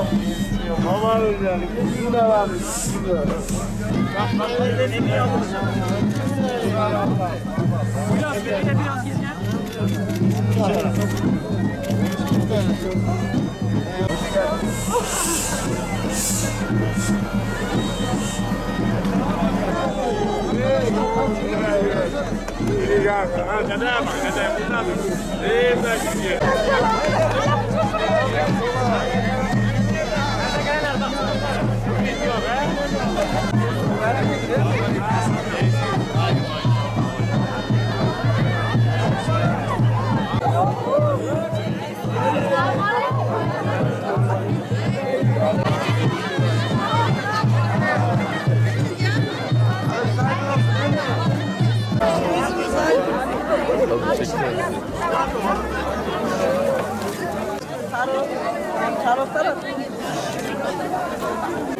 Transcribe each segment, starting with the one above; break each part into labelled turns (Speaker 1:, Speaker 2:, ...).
Speaker 1: Aman hocam, bizim de var, bizim de. Hocam, beni de biraz gezer. Şey kadem, kadem, kadem. Ee, ben gidiyorum.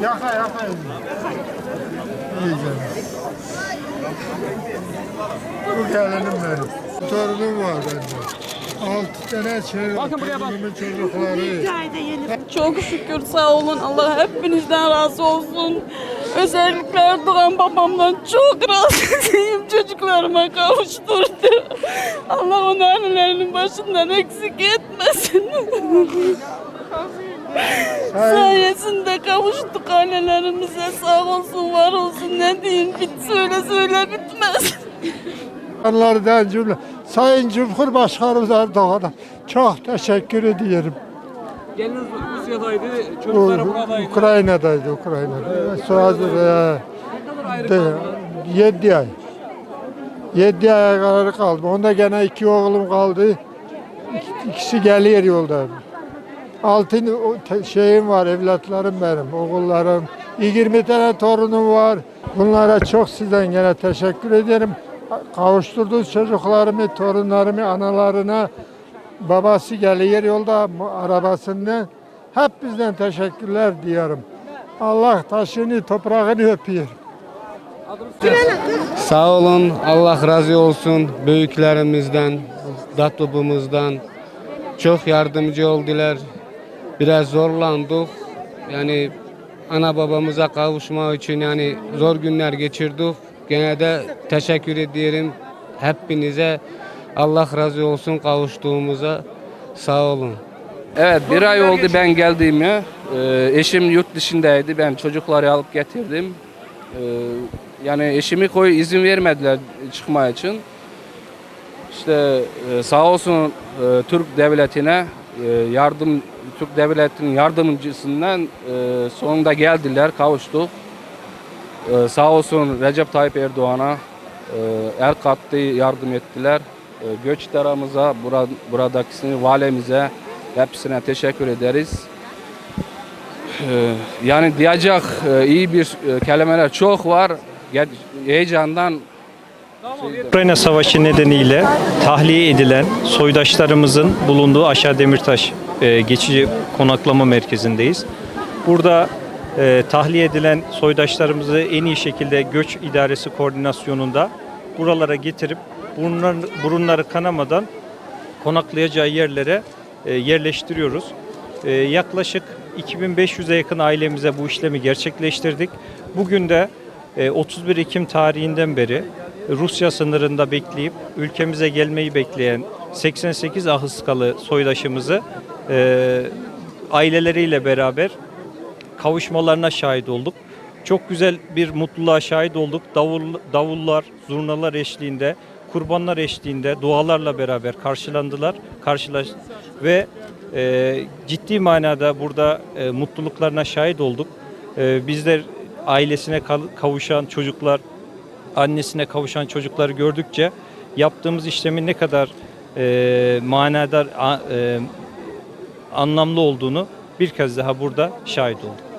Speaker 1: Yaka yaka. İyice. Bu gelinim benim. Torunum var bende. Altı tane şey Bakın buraya bak. çocukları.
Speaker 2: Çok şükür sağ olun. Allah hepinizden razı olsun. Özellikle Erdoğan babamdan çok razıyım. Çocuklarıma kavuşturdu. Allah annelerinin başından eksik etmesin. Sayesinde kavuştuk annelerimize. Sağ olsun, var olsun. Ne diyeyim, bit söyle söyle bitmez.
Speaker 1: Onlardan cümle. Sayın Cumhurbaşkanımız Erdoğan'a çok teşekkür ediyorum. Geliniz
Speaker 2: Rusya'daydı,
Speaker 1: çocukları buradaydı. Ukrayna'daydı, Ukrayna'da. Ayrı de, kaldılar? 7 ay. 7 aya kadar kaldım. Onda gene iki oğlum kaldı. İk- İkisi geliyor yolda. Altın şeyim var, evlatlarım benim, oğullarım. 20 tane torunum var. Bunlara çok sizden gene teşekkür ederim. Kavuşturduğunuz çocuklarımı, torunlarımı analarına babası geliyor yolda arabasında. Hep bizden teşekkürler diyorum. Allah taşını, toprağını öpüyor.
Speaker 3: Sağ olun, Allah razı olsun büyüklerimizden, datubumuzdan. Çok yardımcı oldular. Biraz zorlandık. Yani ana babamıza kavuşmak için yani zor günler geçirdik. Gene de teşekkür ediyorum hepinize. Allah razı olsun kavuştuğumuza. Sağ olun.
Speaker 4: Evet bir ay oldu ben geldiğime. Ee, eşim yurt dışındaydı. Ben çocukları alıp getirdim. Ee, yani eşimi koy izin vermediler çıkmaya için. İşte e, sağ olsun e, Türk devletine e, yardım Türk devletinin yardımcısından e, sonunda geldiler kavuştuk. E, sağ olsun Recep Tayyip Erdoğan'a e, el kattı yardım ettiler. E, Göçteramıza, bura, buradakisini valimize hepsine teşekkür ederiz. E, yani diyecek e, iyi bir e, kelimeler çok var. Heyecandan
Speaker 5: Ukrayna Savaşı nedeniyle tahliye edilen soydaşlarımızın bulunduğu Aşağı Demirtaş e, geçici konaklama merkezindeyiz. Burada e, tahliye edilen soydaşlarımızı en iyi şekilde göç idaresi koordinasyonunda buralara getirip burunlar, burunları kanamadan konaklayacağı yerlere e, yerleştiriyoruz. E, yaklaşık 2500'e yakın ailemize bu işlemi gerçekleştirdik. Bugün de e, 31 Ekim tarihinden beri Rusya sınırında bekleyip ülkemize gelmeyi bekleyen 88 Ahıskalı soydaşımızı e, aileleriyle beraber kavuşmalarına şahit olduk. Çok güzel bir mutluluğa şahit olduk. Davul, davullar, zurnalar eşliğinde, kurbanlar eşliğinde, dualarla beraber karşılandılar, karşılaş ve e, ciddi manada burada e, mutluluklarına şahit olduk. E, bizler ailesine kavuşan çocuklar, annesine kavuşan çocukları gördükçe yaptığımız işlemin ne kadar e, manadar, a- e, anlamlı olduğunu bir kez daha burada şahit olduk.